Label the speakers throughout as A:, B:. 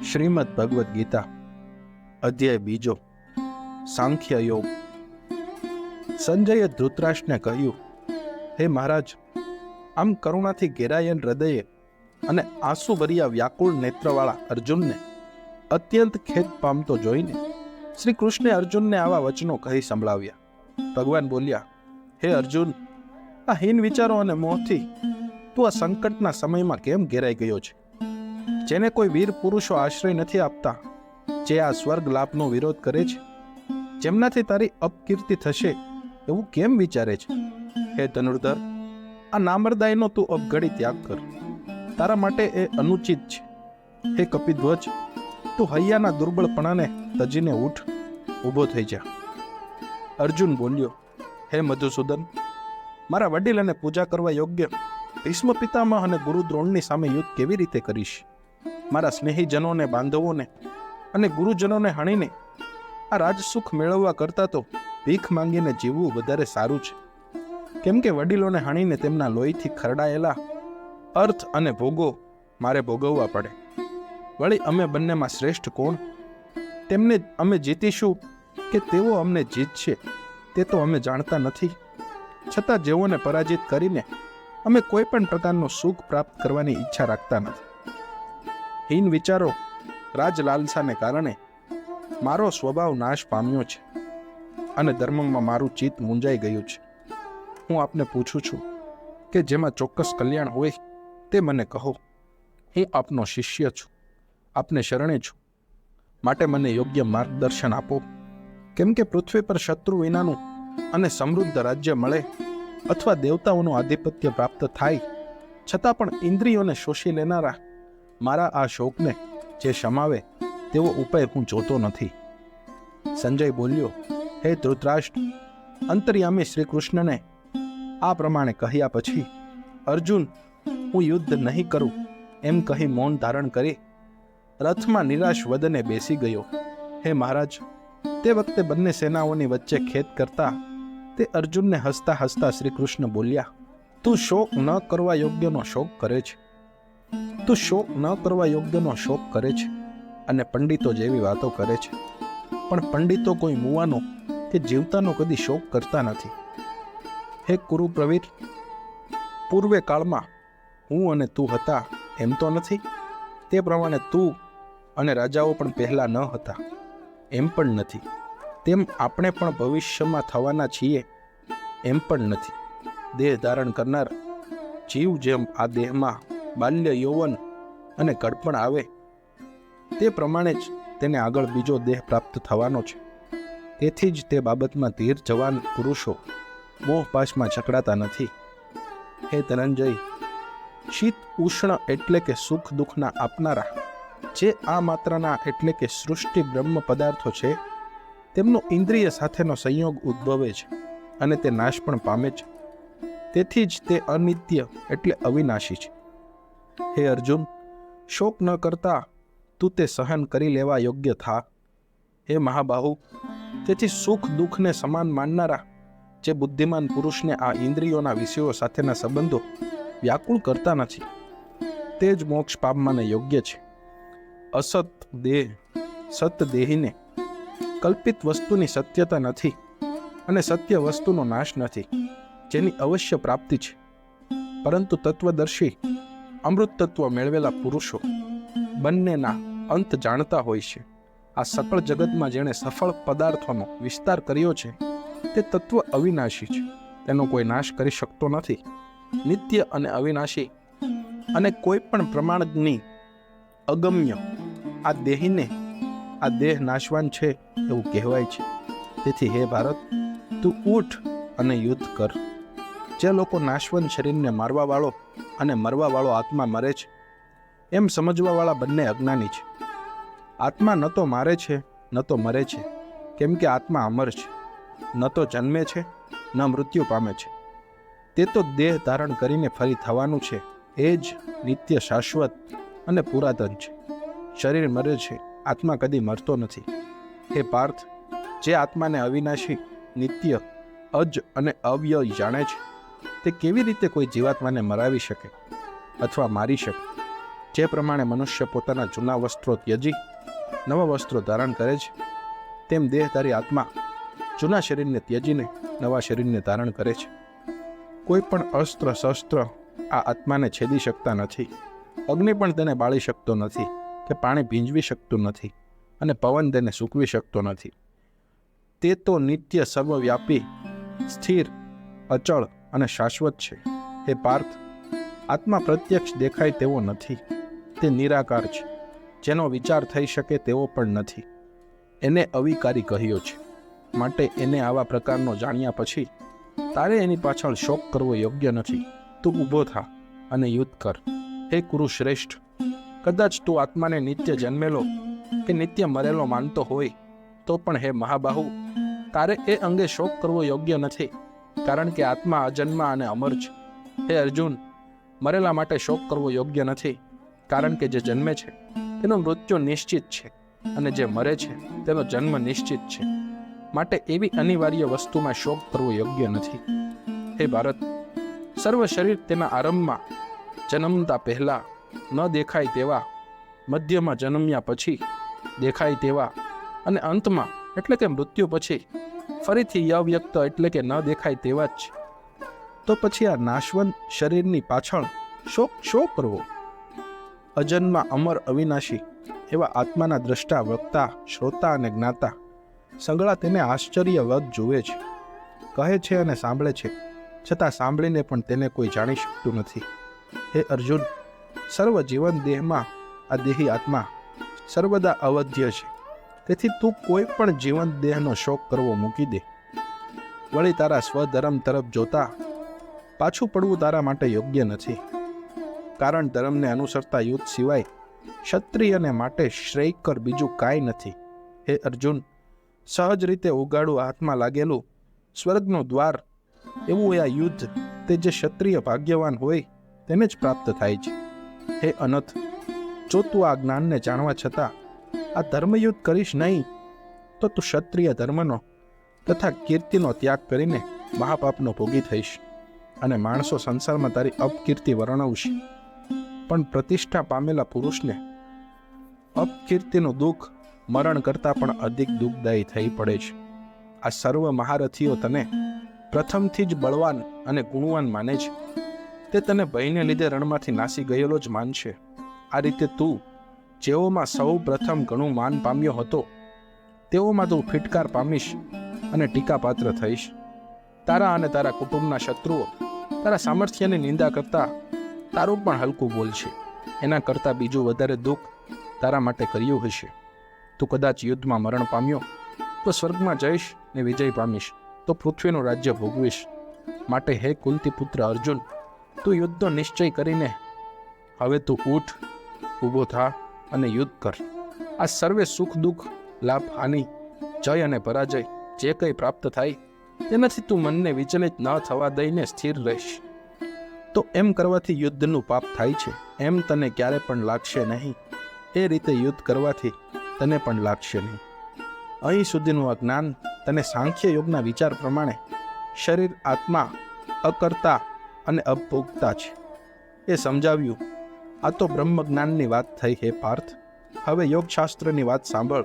A: શ્રીમદ ભગવદ્ ગીતા, અધ્યાય બીજો, સાંખ્ય યોગ. સંજયે ધૃતરાષ્ટ્રને કહ્યું, હે મહારાજ, આમ કરુણાથી ઘેરાયેલ હૃદયે અને આંસુભર્યા વ્યાકુળ નેત્રવાળા અર્જુનને અત્યંત ખેદ પામતો જોઈને શ્રી કૃષ્ણે અર્જુનને આવા વચનો કહી સંભળાવ્યા. ભગવાન બોલ્યા, હે અર્જુન, આ હીન વિચારો અને મોહથી તું આ સંકટના સમયમાં કેમ ઘેરાઈ ગયો છે? જેને કોઈ વીર પુરુષો આશ્રય નથી આપતા, જે આ સ્વર્ગ લાભનો વિરોધ કરે છે? જેમનાથી તારી અપકીર્તિ થશે એવું કેમ વિચારે છે? હે ધનુર્ધર, આ નામરદાયનો તું અપઘડી ત્યાગ કર. તારા માટે એ અનુચિત છે. હે કપિધ્વજ, તું હૈયાના દુર્બળપણાને તજીને ઉઠ. ઊભો થઈ જા. અર્જુન બોલ્યો, હે મધુસૂદન, મારા વડીલ અને પૂજા કરવા યોગ્ય ભીષ્મ પિતામહ અને ગુરુ દ્રોણની સામે યુદ્ધ કેવી રીતે કરીશ? મારા સ્નેહીજનોને, બાંધવોને અને ગુરુજનોને હણીને આ રાજસુખ મેળવવા કરતાં તો ભીખ માંગીને જીવવું વધારે સારું છે. કેમ કે વડીલોને હણીને તેમના લોહીથી ખરડાયેલા અર્થ અને ભોગો મારે ભોગવવા પડે. વળી અમે બંનેમાં શ્રેષ્ઠ કોણ? તેમને અમે જીતીશું કે તેઓ અમને જીતશે તે તો અમે જાણતા નથી. છતાં જેઓને પરાજિત કરીને અમે કોઈ પણ પ્રકારનું સુખ પ્રાપ્ત કરવાની ઈચ્છા રાખતા નથી. હીન વિચારો રાજલાલસાને કારણે મારો સ્વભાવ નાશ પામ્યો છે અને ધર્મમાં મારું ચિત્ત મૂંઝાઈ ગયું છે. હું આપને પૂછું છું કે જેમાં ચોક્કસ કલ્યાણ હોય તે મને કહો. હું આપનો શિષ્ય છું, આપને શરણે છું. માટે મને યોગ્ય માર્ગદર્શન આપો. કેમ કે પૃથ્વી પર શત્રુ વિનાનું અને સમૃદ્ધ રાજ્ય મળે અથવા દેવતાઓનું આધિપત્ય પ્રાપ્ત થાય, છતાં પણ ઇન્દ્રિયોને શોષી લેનારા મારા આ શોકને જે શમાવે તેવો ઉપાય હું જોતો નથી. સંજય બોલ્યો, હે ધૃતરાષ્ટ્ર, અંતર્યામી શ્રી કૃષ્ણને આ પ્રમાણે કહ્યા પછી અર્જુન, હું યુદ્ધ નહીં કરું એમ કહી મૌન ધારણ કરી રથમાં નિરાશ વદને બેસી ગયો. હે મહારાજ, તે વખતે બંને સેનાઓની વચ્ચે ખેદ કરતા તે અર્જુનને હસતા હસતા શ્રી કૃષ્ણ બોલ્યા, તું શોક ન કરવા યોગ્યનો શોક કરે છે. તું શોક ન કરવા યોગ્યનો શોક કરે છે અને પંડિતો જેવી વાતો કરે છે. પણ પંડિતો કોઈ મુવાનો કે જીવતાનો કદી શોક કરતા નથી. હે કુરુ પ્રવીર પૂર્વે કાળમાં હું અને તું હતા એમ તો નથી. તે પ્રમાણે તું અને રાજાઓ પણ પહેલા ન હતા, એમ પણ નથી. તેમ આપણે પણ ભવિષ્યમાં થવાના છીએ, એમ પણ નથી. દેહ ધારણ કરનાર જીવ જેમ આ દેહમાં બાલ્ય યૌવન અને કડપણ આવે. તે પ્રમાણે જ તેને આગળ બીજો દેહ પ્રાપ્ત થવાનો છે. તેથી જ તે બાબતમાં ધીર જવાન પુરુષો મોહપાશમાં જકડાતા નથી. હે ધનંજય, શીત ઉષ્ણ એટલે કે સુખ દુઃખના આપનારા, જે આ માત્રાના એટલે કે સૃષ્ટિ બ્રહ્મ પદાર્થો છે, તેમનો ઇન્દ્રિય સાથેનો સંયોગ ઉદ્ભવે છે અને તે નાશ પણ પામે છે. તેથી જ તે અનિત્ય એટલે અવિનાશી છે. હે અર્જુન, શોક ન કરતા તું તે સહન કરી લેવા યોગ્ય થા. હે મહાબાહુ, તેથી સુખ દુઃખને સમાન માનનારા જે બુદ્ધિમાન પુરુષને આ ઇન્દ્રિયોના વિષયો સાથેના સંબંધો વ્યાકુળ કરતા નથી, તે જ મોક્ષ પામવાને યોગ્ય છે. અસત દેહ, સત દેહીને કલ્પિત વસ્તુની સત્યતા નથી અને સત્ય વસ્તુનો નાશ નથી, જેની અવશ્ય પ્રાપ્તિ છે. પરંતુ તત્વદર્શી અમૃત તત્વ મેળવેલા પુરુષો બંનેના અંત જાણતા હોય છે. આ સકળ જગતમાં જેણે સફળ પદાર્થોનો વિસ્તાર કર્યો છે, તે તત્વ અવિનાશી છે. તેનો કોઈ નાશ કરી શકતો નથી. નિત્ય અને અવિનાશી અને કોઈ પણ પ્રમાણની અગમ્ય આ દેહીને આ દેહ નાશવાન છે એવું કહેવાય છે. તેથી હે ભારત, તું ઉઠ અને યુદ્ધ કર. જે લોકો નાશવંત શરીરને મારવાવાળો અને મરવાવાળો આત્મા મરે છે, એમ સમજવાવાળા બંને અજ્ઞાની છે. આત્મા ન તો મારે છે, ન તો મરે છે, કેમ કે આત્મા અમર છે. ન તો જન્મે છે, ન મૃત્યુ પામે છે. તે તો દેહ ધારણ કરીને ફરી થવાનું છે, એ જ નિત્ય શાશ્વત અને પુરાતન છે. શરીર મરે છે, આત્મા કદી મરતો નથી. હે પાર્થ, જે આત્માને અવિનાશી, નિત્ય, અજ અને અવ્યય જાણે છે તે કેવી રીતે કોઈ જીવાત્માને મરાવી શકે અથવા મારી શકે? જે પ્રમાણે મનુષ્ય પોતાના જૂના વસ્ત્રો ત્યજી, નવા વસ્ત્રો ધારણ કરે છે, તેમ દેહધારી આત્મા જૂના શરીરને ત્યજીને નવા શરીરને ધારણ કરે છે. કોઈ પણ અસ્ત્ર શસ્ત્ર આ આત્માને છેદી શકતા નથી. અગ્નિ પણ તેને બાળી શકતો નથી કે પાણી ભીંજવી શકતું નથી અને પવન તેને સૂકવી શકતો નથી. તે તો નિત્ય સર્વવ્યાપી, સ્થિર, અચળ અને શાશ્વત છે. હે પાર્થ, આત્મા પ્રત્યક્ષ દેખાય તેવો નથી. તે નિરાકાર છે. જેનો વિચાર થઈ શકે તેવો પણ નથી. એને અવિકારી કહ્યો છે. માટે એને આવા પ્રકારનો જાણ્યા પછી, તારે એની પાછળ શોક કરવો યોગ્ય નથી. તું ઊભો થા અને યુદ્ધ કર. હે કુરુ શ્રેષ્ઠ કદાચ તું આત્માને નિત્ય જન્મેલો કે નિત્ય મરેલો માનતો હોય, તો પણ હે મહાબાહુ, તારે એ અંગે શોક કરવો યોગ્ય નથી. કારણ કે આત્મા અજન્મા અને અમર છે. હે અર્જુન, મરેલા માટે શોક કરવો યોગ્ય નથી, કારણ કે જે જન્મે છે, તેનો મૃત્યુ નિશ્ચિત છે અને જે મરે છે, તેનો જન્મ નિશ્ચિત છે. માટે એવી અનિવાર્ય વસ્તુમાં શોક કરવો યોગ્ય નથી. હે ભારત, સર્વ શરીર તેના આરંભમાં જન્મતા પહેલા ન દેખાય તેવા, મધ્યમાં જન્મ્યા પછી દેખાય તેવા અને અંતમાં, એટલે કે મૃત્યુ પછી ફરીથી અવ્યક્ત એટલે કે ન દેખાય તેવા જ છે. તો પછી આ નાશવંત શરીરની પાછળ શોક શો કરવો? અજન્મા અમર અવિનાશી એવા આત્માના દ્રષ્ટા વક્તા, શ્રોતા અને જ્ઞાતા સંગળા તેને આશ્ચર્યવદ જુએ છે. કહે છે અને સાંભળે છે. છતાં સાંભળીને પણ તેને કોઈ જાણી શકતું નથી. હે અર્જુન, સર્વ જીવન દેહમાં આ દેહી આત્મા સર્વદા અવધ્ય છે. તેથી તું કોઈ પણ જીવન દેહનો શોક કરવો મૂકી દે. વળી તારા સ્વધર્મ તરફ જોતા પાછું પડવું તારા માટે યોગ્ય નથી. કારણ ધર્મને અનુસરતા યુદ્ધ સિવાય ક્ષત્રિયને માટે શ્રેયકર બીજું કાંઈ નથી. હે અર્જુન, સહજ રીતે ઉગાડું હાથમાં લાગેલું સ્વર્ગનું દ્વાર એવું એ આ યુદ્ધ તે જે ક્ષત્રિય ભાગ્યવાન હોય તેને જ પ્રાપ્ત થાય છે. હે અનથ જો તું આ જ્ઞાનને જાણવા છતાં આ ધર્મયુદ્ધ કરીશ નહીં, તો તું ક્ષત્રિય ધર્મનો તથા કીર્તિનો ત્યાગ કરીને મહાપાપનો ભોગી થઈશ અને માણસો સંસારમાં તારી અપકીર્તિ વર્ણવશે. પણ પ્રતિષ્ઠા પામેલા પુરુષને અપકીર્તિનું દુઃખ મરણ કરતાં પણ અધિક દુઃખદાયી થઈ પડે છે. આ સર્વ મહારથીઓ તને પ્રથમથી જ બળવાન અને ગુણવાન માને છે. તે તને ભયને લીધે રણમાંથી નાસી ગયેલો જ માનશે. આ રીતે તું જેઓમાં સૌ પ્રથમ ઘણું માન પામ્યો હતો, તેઓમાં તું ફિટકાર પામીશ અને ટીકાપાત્ર થઈશ. તારા અને તારા કુટુંબના શત્રુઓ, તારા સામર્થ્યની નિંદા કરતા તારું પણ હલકું બોલશે એના કરતાં બીજું વધારે દુઃખ તારા માટે કર્યું હશે. તું કદાચ યુદ્ધમાં મરણ પામ્યો, તો સ્વર્ગમાં જઈશ ને વિજય પામીશ, તો પૃથ્વીનું રાજ્ય ભોગવીશ. માટે હે કુંતી પુત્ર અર્જુન, તું યુદ્ધનો નિશ્ચય કરીને, હવે તું ઉઠ, ઊભો થા. અને યુદ્ધ કર. આ સર્વે સુખ, દુઃખ, લાભ, હાનિ, જય અને પરાજય જે કંઈ પ્રાપ્ત થાય તેનાથી તું મનને વિચલિત ન થવા દઈને સ્થિર રહીશ. તો એમ કરવાથી યુદ્ધનું પાપ થાય છે. એમ તને ક્યારે પણ લાગશે નહીં. એ રીતે યુદ્ધ કરવાથી તને પણ લાગશે નહીં. અહીં સુધીનું આ જ્ઞાન તને સાંખ્ય યોગના વિચાર પ્રમાણે શરીર, આત્મા, અકર્તા અને અભોગતા છે. એ સમજાવ્યું આ તો બ્રહ્મ જ્ઞાનની વાત થઈ હે પાર્થ. હવે યોગશાસ્ત્રની વાત સાંભળ.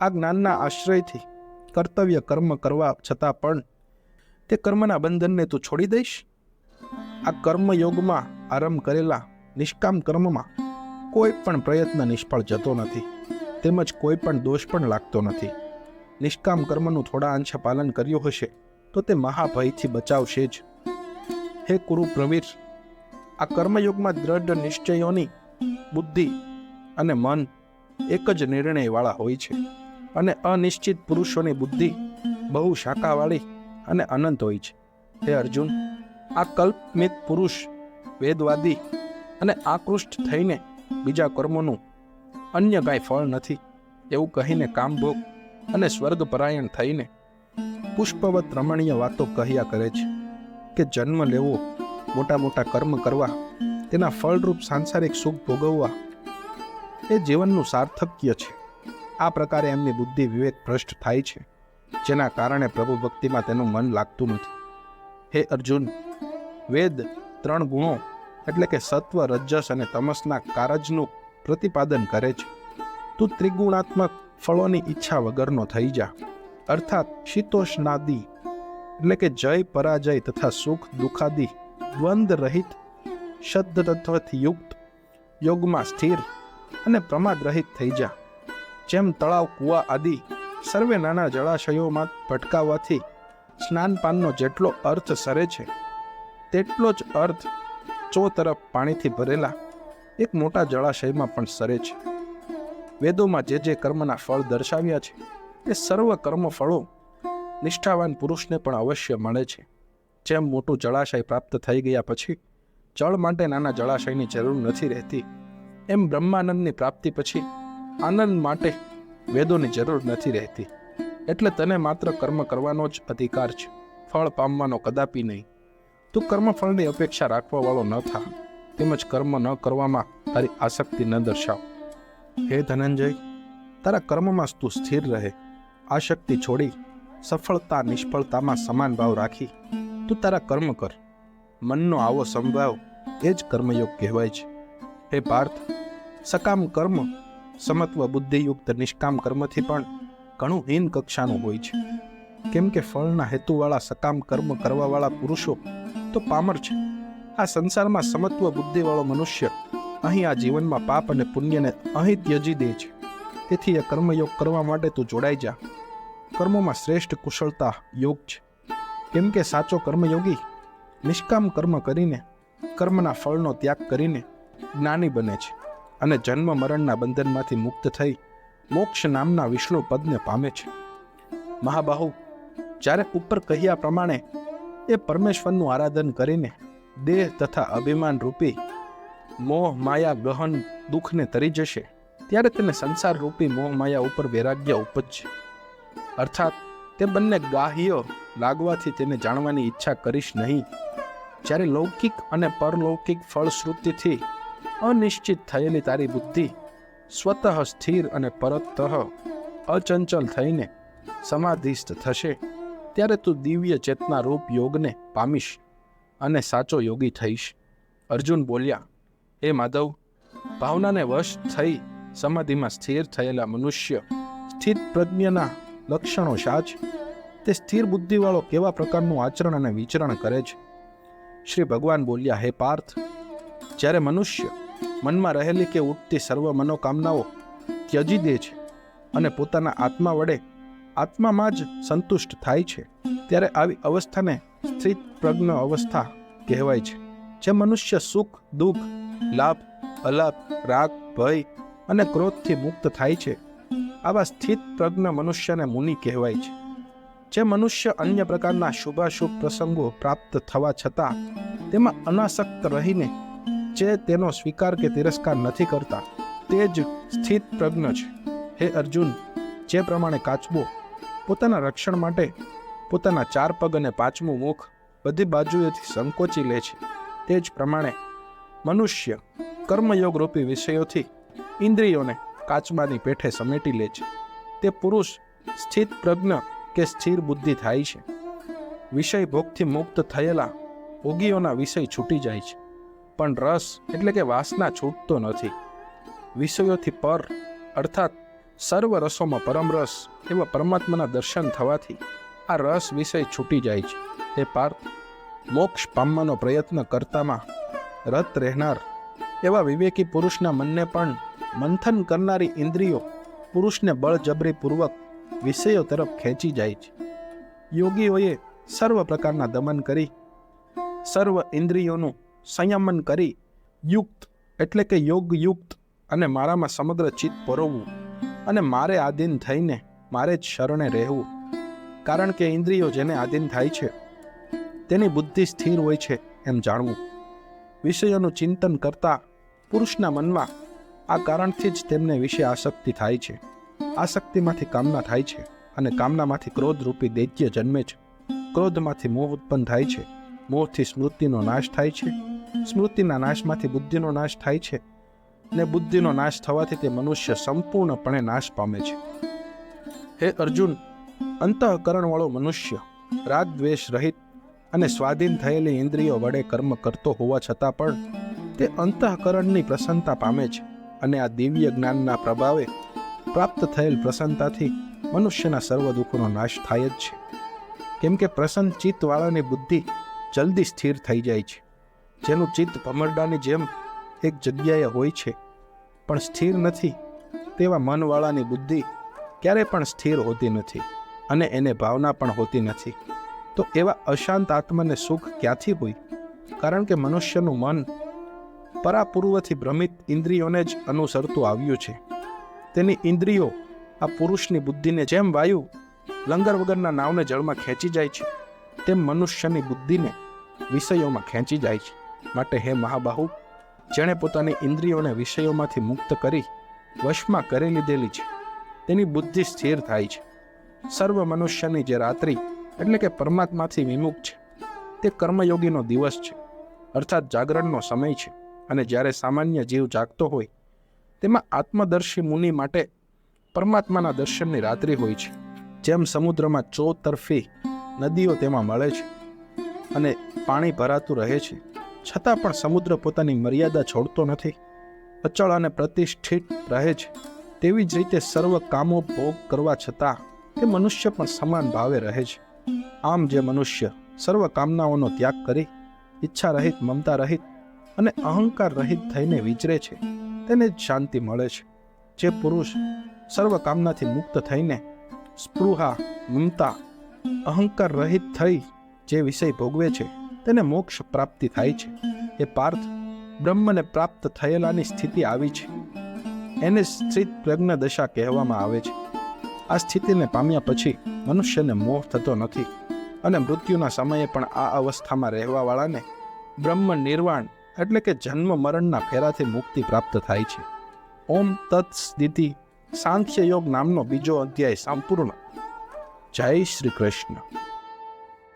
A: આ જ્ઞાનના આશ્રયથી કર્તવ્ય કર્મ કરવા છતાં પણ તે કર્મના બંધનને તું છોડી દઈશ? આ કર્મયોગમાં આરંભ કરેલા નિષ્કામ કર્મમાં કોઈ પણ પ્રયત્ન નિષ્ફળ જતો નથી. તેમજ કોઈ પણ દોષ પણ લાગતો નથી. નિષ્કામ કર્મનું થોડા અંશે પાલન કર્યું હશે તો તે મહાભયથી બચાવશે જ. હે કુરુ પ્રવીર આ કર્મયોગમાં દ્રઢ નિશ્ચયોની બુદ્ધિ અને મન એક જ નિર્ણયવાળા હોય છે અને અનિશ્ચિત પુરુષોની બુદ્ધિ બહુ શાખાવાળી અને અનંત હોય છે. હે અર્જુન, આ કલ્પમિત પુરુષ વેદવાદી અને આકૃષ્ટ થઈને બીજા કર્મોનું અન્ય કાંઈ ફળ નથી એવું કહીને કામભોગ અને સ્વર્ગપરાયણ થઈને પુષ્પવત રમણીય વાતો કહ્યા કરે છે કે જન્મ લેવો મોટા મોટા કર્મ કરવા, તેના ફળરૂપ સાંસારિક સુખ ભોગવવા, એ જીવનનું સાર્થક્ય છે. આ પ્રકારે એમની બુદ્ધિ વિવેક ભ્રષ્ટ થાય છે, જેના કારણે પ્રભુ ભક્તિમાં તેનું મન લાગતું નથી. હે અર્જુન, વેદ, ત્રણ ગુણો, એટલે કે સત્વ, રજસ અને તમસના કારજનું પ્રતિપાદન કરે છે. તું ત્રિગુણાત્મક ફળોની ઈચ્છા વગરનો થઈ જા. અર્થાત શીતોષ્ણાદી, એટલે કે જય, પરાજય તથા સુખ દુઃખાદી દ્વંદ રહિત શબ્દ તત્વથી યુક્ત, યોગમાં સ્થિર અને પ્રમાદ રહિત થઈ જા. જેમ તળાવ, કૂવા આદિ સર્વે નાના જળાશયોમાં ભટકાવવાથી સ્નાનપાનનો જેટલો અર્થ સરે છે, તેટલો જ અર્થ ચો તરફ પાણીથી ભરેલા એક મોટા જળાશયમાં પણ સરે છે. વેદોમાં જે જે કર્મના ફળ દર્શાવ્યા છે, તે સર્વ કર્મ ફળો નિષ્ઠાવાન પુરુષને પણ અવશ્ય મળે છે. જેમ મોટું જળાશય પ્રાપ્ત થઈ ગયા પછી જળ માટે નાના જળાશયની જરૂર નથી રહેતી. એમ બ્રહ્માનંદની પ્રાપ્તિ પછી આનંદ માટે વેદોની જરૂર નથી રહેતી. એટલે તને માત્ર કર્મ કરવાનો જ અધિકાર છે. ફળ પામવાનો કદાપી નહીં. તું કર્મફળની અપેક્ષા રાખવા વાળો ન થા. તેમજ કર્મ ન કરવામાં તારી આસક્તિ ન દર્શાવ. હે ધનંજય, તારા કર્મમાં તું સ્થિર રહે. આશક્તિ છોડી સફળતા નિષ્ફળતામાં સમાન ભાવ રાખી. તું તારા કર્મ કર. મનનો આવો સંભાવ એ જ કર્મયોગ કહેવાય છે. હે પાર્થ, સકામ કર્મ, સમત્વ બુદ્ધિયુક્ત નિષ્કામ કર્મથી પણ ઘણું હીન કક્ષાનું હોય છે. કેમ કે ફળના હેતુવાળા સકામ કર્મ કરવાવાળા પુરુષો તો પામર છે. આ સંસારમાં સમત્વ બુદ્ધિવાળો મનુષ્ય અહીં આ જીવનમાં પાપ અને પુણ્યને અહીં ત્યજી દે છે. તેથી એ કર્મયોગ કરવા માટે તું જોડાઈ જા. કર્મોમાં શ્રેષ્ઠ કુશળતા યોગ છે. કેમ કે સાચો કર્મયોગી નિષ્કામ કર્મ કરીને કર્મના ફળનો ત્યાગ કરીને જ્ઞાની બને છે અને જન્મ મરણના બંધનમાંથી મુક્ત થઈ મોક્ષ નામના વિષ્ણુ પદને પામે છે. મહાબાહુ, જ્યારે ઉપર કહ્યા પ્રમાણે એ પરમેશ્વરનું આરાધન કરીને દેહ તથા અભિમાન રૂપી મોહ, માયા, ગહન, દુઃખને તરી જશે, ત્યારે તેને સંસાર રૂપી મોહ, માયા ઉપર વૈરાગ્ય ઉપજશે અર્થાત તે બંને ગાહ્ય લાગવાથી તેને જાણવાની ઈચ્છા કરીશ નહીં. જ્યારે લૌકિક અને પરલૌકિક ફળશ્રુતિથી અનિશ્ચિત થયેલી તારી બુદ્ધિ સ્વતઃ સ્થિર અને પરતઃ અચંચલ થઈને સમાધિસ્થ થશે, ત્યારે તું દિવ્ય ચેતના રૂપ યોગને પામીશ અને સાચો યોગી થઈશ. અર્જુન બોલ્યા હે માધવ, ભાવનાને વશ થઈ સમાધિમાં સ્થિર થયેલા મનુષ્ય સ્થિત પ્રજ્ઞના લક્ષણો છે તે સ્થિર બુદ્ધિવાળો કેવા પ્રકારનું આચરણ અને વિચરણ કરે છે? શ્રી ભગવાન બોલ્યા, હે પાર્થ, જ્યારે મનુષ્ય મનમાં રહેલી કે ઉઠતી સર્વ મનોકામનાઓ ત્યજી દે છે અને પોતાના આત્મા વડે આત્મામાં જ સંતુષ્ટ થાય છે, ત્યારે આવી અવસ્થાને સ્થિત પ્રજ્ઞ અવસ્થા કહેવાય છે જે મનુષ્ય સુખ, દુઃખ, લાભ અલાભ રાગ, ભય અને ક્રોધથી મુક્ત થાય છે. આવા સ્થિત પ્રજ્ઞ મનુષ્યને મુનિ કહેવાય છે. જે મનુષ્ય અન્ય પ્રકારના શુભાશુભ પ્રસંગો પ્રાપ્ત થવા છતાં તેમાં અનાસક્ત રહીને જે તેનો સ્વીકાર કે તિરસ્કાર નથી કરતા, તે જ સ્થિત પ્રજ્ઞ છે. હે અર્જુન, જે પ્રમાણે કાચબો પોતાના રક્ષણ માટે પોતાના ચાર પગ અને પાંચમું મુખ બધી બાજુએથી સંકોચી લે છે, તે જ પ્રમાણે મનુષ્ય કર્મયોગરૂપી વિષયોથી ઇન્દ્રિયોને કાચબાની પેઠે સમેટી લે છે. તે પુરુષ સ્થિત પ્રજ્ઞ કે સ્થિર બુદ્ધિ થાય છે. વિષય ભોગથી મુક્ત થયેલા ભોગીઓના વિષય છૂટી જાય છે. પણ રસ એટલે કે વાસના છૂટતો નથી. વિષયોથી પર, અર્થાત સર્વ રસોમાં પરમ રસ એવા પરમાત્માના દર્શન થવાથી આ રસ વિષય છૂટી જાય છે. તે પાર્થ મોક્ષ પામવાનો પ્રયત્ન કરતામાં રત રહેનાર એવા વિવેકી પુરુષના મનને પણ મંથન કરનારી ઇન્દ્રિયો પુરુષને બળજબરીપૂર્વક વિષયો તરફ ખેંચી જાય છે. યોગીઓએ સર્વ પ્રકારના દમન કરી, સર્વ ઇન્દ્રિયોનું સંયમન કરી, યુક્ત એટલે કે યોગયુક્ત અને મારામાં સમગ્ર ચિત્ત પરોવવું અને મારે આધીન થઈને મારે જ શરણે રહેવું. કારણ કે ઇન્દ્રિયો જેને આધીન થાય છે, તેની બુદ્ધિ સ્થિર હોય છે એમ જાણવું. વિષયોનું ચિંતન કરતા પુરુષના મનમાં આ કારણથી જ તેમને વિશે આસક્તિ થાય છે. આસક્તિમાંથી કામના થાય છે અને કામનામાંથી ક્રોધ રૂપી દૈત્ય જન્મે છે. ક્રોધમાંથી મોહ ઉત્પન્ન થાય છે. મોહથી સ્મૃતિનો નાશ થાય છે. સ્મૃતિના નાશમાંથી બુદ્ધિનો નાશ થાય છે ને બુદ્ધિનો નાશ થવાથી તે મનુષ્ય સંપૂર્ણપણે નાશ પામે છે. હે અર્જુન, અંતઃકરણવાળો મનુષ્ય રાગ દ્વેષ રહિત અને સ્વાધીન થયેલી ઇન્દ્રિયો વડે કર્મ કરતો હોવા છતાં પણ તે અંતઃકરણની પ્રસન્નતા પામે છે અને આ દિવ્ય જ્ઞાનના પ્રભાવે પ્રાપ્ત થયેલ પ્રસન્નતાથી મનુષ્યના સર્વ દુઃખોનો નાશ થાય જ છે. કેમ કે પ્રસન્ન ચિત્તવાળાની બુદ્ધિ જલ્દી સ્થિર થઈ જાય છે. જેનું ચિત્ત ભમરડાની જેમ એક જગ્યાએ હોય છે. પણ સ્થિર નથી તેવા મનવાળાની બુદ્ધિ ક્યારે પણ સ્થિર હોતી નથી અને એને ભાવના પણ હોતી નથી. તો એવા અશાંત આત્માને સુખ ક્યાંથી હોય? કારણ કે મનુષ્યનું મન પરાપૂર્વથી ભ્રમિત ઇન્દ્રિયોને જ અનુસરતું આવ્યું છે. તેની ઇન્દ્રિયો આ પુરુષની બુદ્ધિને જેમ વાયુ, લંગર વગરના નાવને જળમાં ખેંચી જાય છે, તેમ મનુષ્યની બુદ્ધિને વિષયોમાં ખેંચી જાય છે. માટે હે મહાબાહુ, જેણે પોતાની ઇન્દ્રિયોને વિષયોમાંથી મુક્ત કરી વશમાં કરી લીધેલી છે, તેની બુદ્ધિ સ્થિર થાય છે. સર્વ મનુષ્યની જે રાત્રિ એટલે કે પરમાત્માથી વિમુખ છે, તે કર્મયોગીનો દિવસ છે, અર્થાત જાગરણનો સમય છે અને જ્યારે સામાન્ય જીવ જાગતો હોય તેમાં આત્મદર્શી મુનિ માટે પરમાત્માના દર્શનની રાત્રિ હોય છે, જેમ સમુદ્રમાં ચોતરફી નદીઓ તેમાં મળે છે અને પાણી ભરાતું રહે છે. છતાં પણ સમુદ્ર પોતાની મર્યાદા છોડતો નથી, અચળ અને પ્રતિષ્ઠિત રહે છે. તેવી જ રીતે સર્વ કામો ભોગ કરવા છતાં તે મનુષ્ય પણ સમાન ભાવે રહે છે. આમ જે મનુષ્ય સર્વ કામનાઓનો ત્યાગ કરી, ઈચ્છા રહિત, મમતા રહિત અને અહંકાર રહિત થઈને વિચરે છે તેને જ શાંતિ મળે છે. જે પુરુષ સર્વ કામનાથી મુક્ત થઈને સ્પૃહા, મમતા, અહંકાર રહિત થઈ જે વિષય ભોગવે છે, તેને મોક્ષ પ્રાપ્તિ થાય છે. એ પાર્થ બ્રહ્મને પ્રાપ્ત થયેલાની સ્થિતિ આવી છે. એને સ્થિત પ્રજ્ઞ દશા કહેવામાં આવે છે. આ સ્થિતિને પામ્યા પછી મનુષ્યને મોહ થતો નથી અને મૃત્યુના સમયે પણ આ અવસ્થામાં રહેવાવાળાને બ્રહ્મ નિર્વાણ એટલે કે જન્મ મરણના ફેરાથી મુક્તિ પ્રાપ્ત થાય છે. ઓમ તત્ સ્થિતિ સાંખ્ય યોગ નામનો બીજો અધ્યાય સંપૂર્ણ. જય શ્રી કૃષ્ણ.